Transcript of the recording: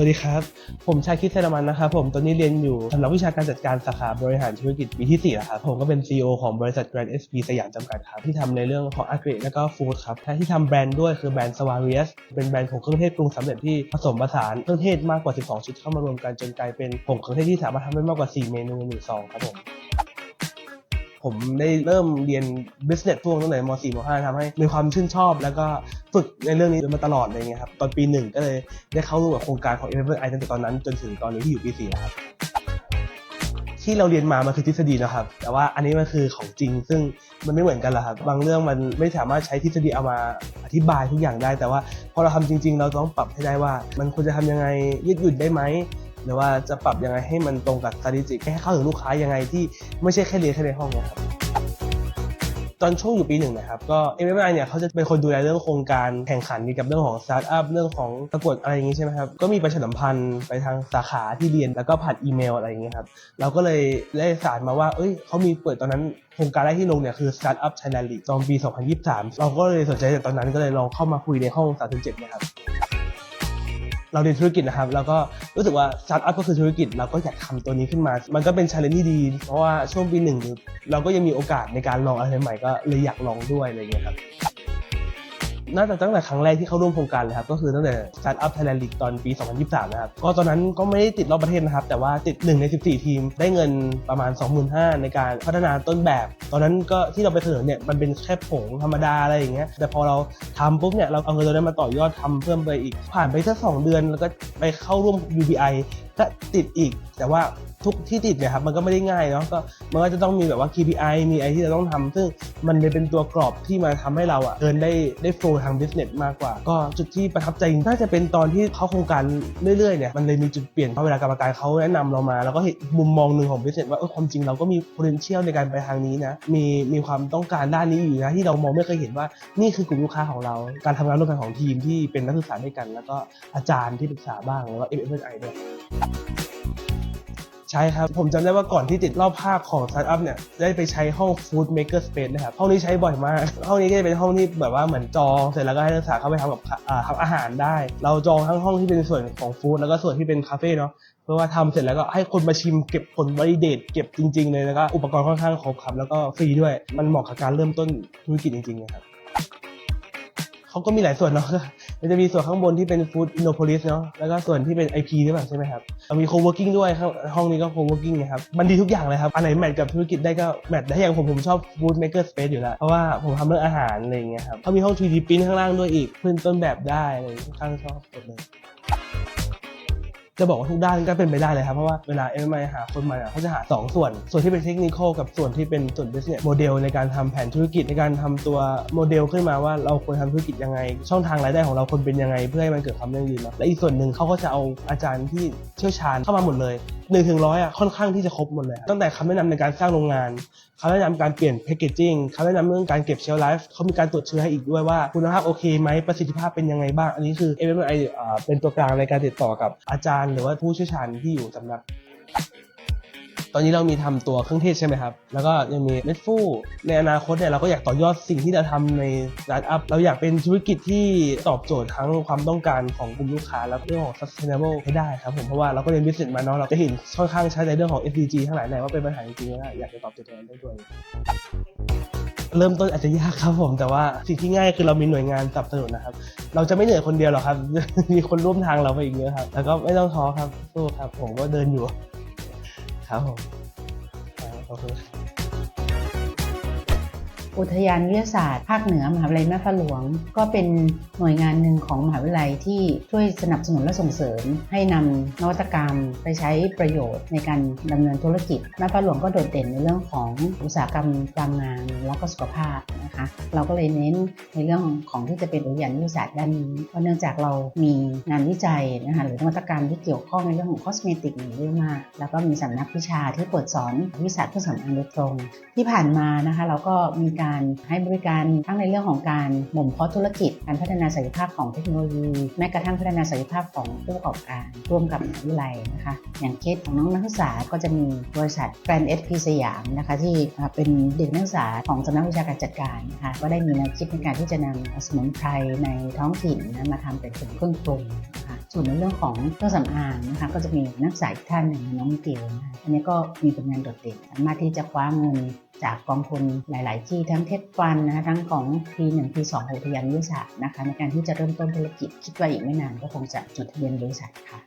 วัสดีครับ ผมชายคิดเซรามันนะครับผม ตอนนี้เรียนอยู่สำนักวิชาการจัดการสาขาบริหารธุรกิจปีที่4แล้วครับผมก็เป็น CEO ของบริษัท Grand SP สยามจำกัดครับที่ทำในเรื่องของ Agri แล้วก็ฟู้ดครับและที่ทำแบรนด์ด้วยคือแบรนด์ s w a r i u s เป็นแบรนด์ผงเครื่องเทศปรุงสำเร็จที่ผสมผสานเครื่องเทศมากกว่า 12 ชุดเข้ามารวมกันจนกลายเป็นผงเครื่องเทศที่สามารถทำได้มากกว่า 4 เมนูในหนึ่งซองครับผมผมได้เริ่มเรียน business ช่วงตั้งแต่ม .4 ม .5 ทำให้มีความชื่นชอบ แล้วก็ ฝึกในเรื่องนี้มาตลอดอะไรเงี้ยครับตอนปีหนึ่งก็เลยได้เข้าร่วมกับโครงการของ Eleven I ตั้งแต่ตอนนั้นจนถึงตอนนี้ที่อยู่ปี4แล้วครับที่เราเรียนมามันคือทฤษฎีนะครับ แต่ว่าอันนี้มันคือของจริง ซึ่งมันไม่เหมือนกันหรอกครับ บางเรื่องมันไม่สามารถใช้ทฤษฎีเอามาอธิบายทุกอย่างได้ แต่ว่าพอเราทำจริง ๆ เราต้องปรับให้ได้ว่า มันควรจะทำยังไงยืดหยุ่นได้ไหมหรือว่าจะปรับยังไงให้มันตรงกับสถิติให้เข้าถึงลูกค้ายังไงที่ไม่ใช่แค่เรียนแค่ในห้องนะครับ ตอนช่วงอยู่ปีหนึ่งนะครับก็ m m i เนี่ยเขาจะเป็นคนดูแลเรื่องโครงการแข่งขันเกี่ยวกับเรื่องของสตาร์ทอัพเรื่องของประกวดอะไรอย่างงี้ใช่ไหมครับก็มีประชาสัมพันธ์ไปทางสาขาที่เรียนแล้วก็ผ่านอีเมลอะไรอย่างงี้ครับเราก็เลยได้สารมาว่า เอ้ยเขามีเปิดตอนนั้นโครงการแรกที่ลงเนี่ยคือ Startup Thailand League ตอนปี 2023 เราก็เลยสนใจแต่ตอนนั้นก็เลยลองเข้ามาคุยในห้อง 37 นะครับ เราเรียนธุรกิจนะครับ แล้วก็รู้สึกว่าสตาร์ทอัพก็คือธุรกิจเราก็อยากทำตัวนี้ขึ้นมา มันก็เป็นชาเลนจ์ที่ดี เพราะว่าช่วงปีหนึ่งเราก็ยังมีโอกาสในการลองอะไรใหม่ๆก็เลยอยากลองด้วยอะไรเงี้ยครับ น่าจะตั้งแต่ครั้งแรกที่เข้าร่วมโครงการเลยครับ ก็คือตั้งแต่ Startup Thailand League ตอนปี 2023 นะครับ ก็ตอนนั้นก็ไม่ได้ติดรอบประเทศนะครับ แต่ว่าติด 1 ใน 14 ทีม ได้เงินประมาณ 25,000 ในการพัฒนาต้นแบบ ตอนนั้นก็ที่เราไปเสนอเนี่ย มันเป็นแค่ผงธรรมดาอะไรอย่างเงี้ย แต่พอเราทำปุ๊บเนี่ย เราเอาเงินตัวนั้นมาต่อยอดทำเพิ่มไปอีก ผ่านไปสักสองเดือน แล้วก็ไปเข้าร่วม UBI ก็ติดอีกแต่ว่าทุกที่ติดเนี่ยครับมันก็ไม่ได้ง่ายเนาะก็มันก็จะต้องมีแบบว่า KPI มีอะไรที่เราต้องทำซึ่งมันเลยเป็นตัวกรอบที่มาทำให้เราอะเดินได้ได้โฟล์ทาง business มากกว่า ก็จุดที่ประทับใจน่าจะเป็นตอนที่เขาโครงการเรื่อยๆเนี่ยมันเลยมีจุดเปลี่ยนเพราะเวลากรรมการเขาแนะนำเรามา แล้วก็เห็นมุมมองหนึ่งของ business ว่าเออความจริงเราก็มี potential ในการไปทางนี้นะมีมีความต้องการด้านนี้อยู่นะที่เรามองไม่เคยเห็นว่านี่คือกลุ่มลูกค้าของเรา การทำงานร่วมกันของทีมที่เป็นนักศึกษาด้วยกัน แล้วก็อาจารย์ที่ปรึกษาบ้างแล้วก็ m อ i ด้วย ใช่ครับ ผมจำได้ว่าก่อนที่ติดรอบภาคของ Startup เนี่ย ได้ไปใช้ห้อง Food Maker Space นะครับ ห้องนี้ใช้บ่อยมาก ห้องนี้ก็จะเป็นห้องที่แบบว่าเหมือนจองเสร็จแล้วก็ให้นักศึกษาเข้าไปทำกับทำอาหารได้ เราจองทั้งห้องที่เป็นส่วนของฟู้ดแล้วก็ส่วนที่เป็นคาเฟ่เนาะเพื่อว่าทำเสร็จแล้วก็ให้คนมาชิมเก็บผลวอลิเดตเก็บจริง ๆ เลยแล้วก็อุปกรณ์ค่อนข้างครบครับแล้วก็ฟรีด้วย มันเหมาะกับการเริ่มต้นธุรกิจจริงๆนะครับเขาก็มีหลายส่วนเนาะ มันจะมีส่วนข้างบนที่เป็นฟู้ดอินโนโพลิสเนาะแล้วก็ส่วนที่เป็น IP ด้วยป่ะใช่ไหมครับเรามี co-working ด้วยครับห้องนี้ก็โคเวิร์กิ้งนะครับมันดีทุกอย่างเลยครับอันไหนแมทกับธุรกิจได้ก็แมทได้อย่างผมผมชอบฟู้ดเมคเกอร์สเปซอยู่แล้ว เพราะว่าผมทำเรื่องอาหารอะไรอย่างเงี้ยครับเขามีห้อง 3D print ข้างล่างด้วยอีกพื้นต้นแบบได้อะไรอย่างเงี้ยค่อนข้างชอบหมดเลย จะบอกว่าทุกด้านก็เป็นไปได้เลยครับ เพราะว่าเวลาเอ็มไอหาคนมาเนี่ยเขาจะหา 2 ส่วน ส่วนที่เป็นเทคนิคกับส่วนที่เป็นส่วน business model ในการทำแผนธุรกิจในการทำตัวโมเดลขึ้นมาว่าเราควรทำธุรกิจยังไง ช่องทางรายได้ของเราควรเป็นยังไง เพื่อให้มันเกิดความยั่งยืนนะและอีกส่วนหนึ่งเขาก็จะเอาอาจารย์ที่เชี่ยวชาญเข้ามาหมดเลย หนึ่งถึงร้อยอะค่อนข้างที่จะครบหมดเลยตั้งแต่คำแนะนำในการสร้างโรงงานคำแนะนำการเปลี่ยนแพคเกจจิ้งคำแนะนำเรื่องการเก็บเชลล์ไลฟ์เขามีการตรวจเชื้อให้อีกด้วยว่าคุณภาพโอเคไหมประสิทธิภาพเป็นยังไงบ้าง อันนี้คือ MMI อ่าเป็นตัวกลางในการติดต่อกับอาจารย์ หรือว่าผู้เชี่ยวชาญที่อยู่สำนัก อนนี้เรามีทำตัวเครื่องเทศใช่ไหมครับ แล้วก็ยังมีเม็ดฟูในอนาคตเนี่ยเราก็อยากต่อยอดสิ่งที่เราทำในสตาร์ทอัพ เราอยากเป็นธุรกิจที่ตอบโจทย์ทั้งความต้องการของกลุ่มลูกค้า แล้วเรื่องของ sustainable ให้ได้ครับผม เพราะว่าเราก็เรียน business มาเนาะเราจะเห็นค่อนข้างใช้ในเรื่องของ SDG ทั้งหลายแหล่ว่าเป็นปัญหาจริงๆแล้วอยากจะตอบโจทย์ตรงนั้นได้ด้วยเริ่มต้นอาจจะยากครับผมแต่ว่าสิ่งที่ง่ายคือเรามีหน่วยงานสนับสนุนนะครับ เราจะไม่เหนื่อยคนเดียวหรอกครับ มีคนร่วมทางเราไปอีกเยอะครับ แล้วก็ไม่ต้องท้อครับสู้ครับผมก็เดินอยู่ ครับผมครับข อุทยานวิทยาศาสตร์ภาคเหนือมหาวิทยาลัยแม่ฟ้าหลวง ก็เป็นหน่วยงานหนึ่งของมหาวิทยาลัยที่ช่วยสนับสนุนและส่งเสริม ให้นำนวัตกรรมไปใช้ประโยชน์ในการดำเนินธุรกิจแม่ฟ้าหลวงก็โดดเด่นในเรื่องของอุตสาหกรรมการงานแล้วก็สุขภาพนะคะเราก็เลยเน้นในเรื่องของที่จะเป็นอุทยานวิทยาศาสตร์ด้านนี้เพราะเนื่องจากเรามีงานวิจัยนะคะหรือนวัตกรรมที่เกี่ยวข้องในเรื่องของคอสเมติกอยู่เยอะมาก แล้วก็มีสำนักวิชาที่เปิดสอนวิชาเครื่องสำอางโดยตรง ที่ผ่านมานะคะเราก็มีการให้บริการทั้งในเรื่องของการบ่มเพาะธุรกิจ การพัฒนาศักยภาพของเทคโนโลยี แม้กระทั่งพัฒนาศักยภาพของผู้ประกอบการ ร่วมกับมหาวิทยาลัยนะคะ อย่างเคสของน้องนักศึกษาก็จะมีบริษัท Grand SP สพีสยามนะคะที่เป็นเด็กนักศึกษาของสำนักวิชาการจัดการนะคะก็ได้มีแนวคิดในการที่จะนำสมุนไพรในท้องถิ่นนะมาทำเป็นเครื่องปรุงนะคะ ส่วนในเรื่องของเครื่องสำอางนะคะก็จะมีนักศึกษาอีกท่านหนึ่งน้องเกลนะคะอันนี้ก็มีผลงานโดดเด่นสามารถที่จะคว้าเงินจากกองทุนหลาย ๆ ที่ทั้งเทคฟันนะคะทั้งของ P1 P2 อุทยานวิทยาศาสตร์นะคะในการที่จะเริ่มต้นธุรกิจคิดว่าอีกไม่นานก็คงจะจดทะเบียนบริษัทค่ะ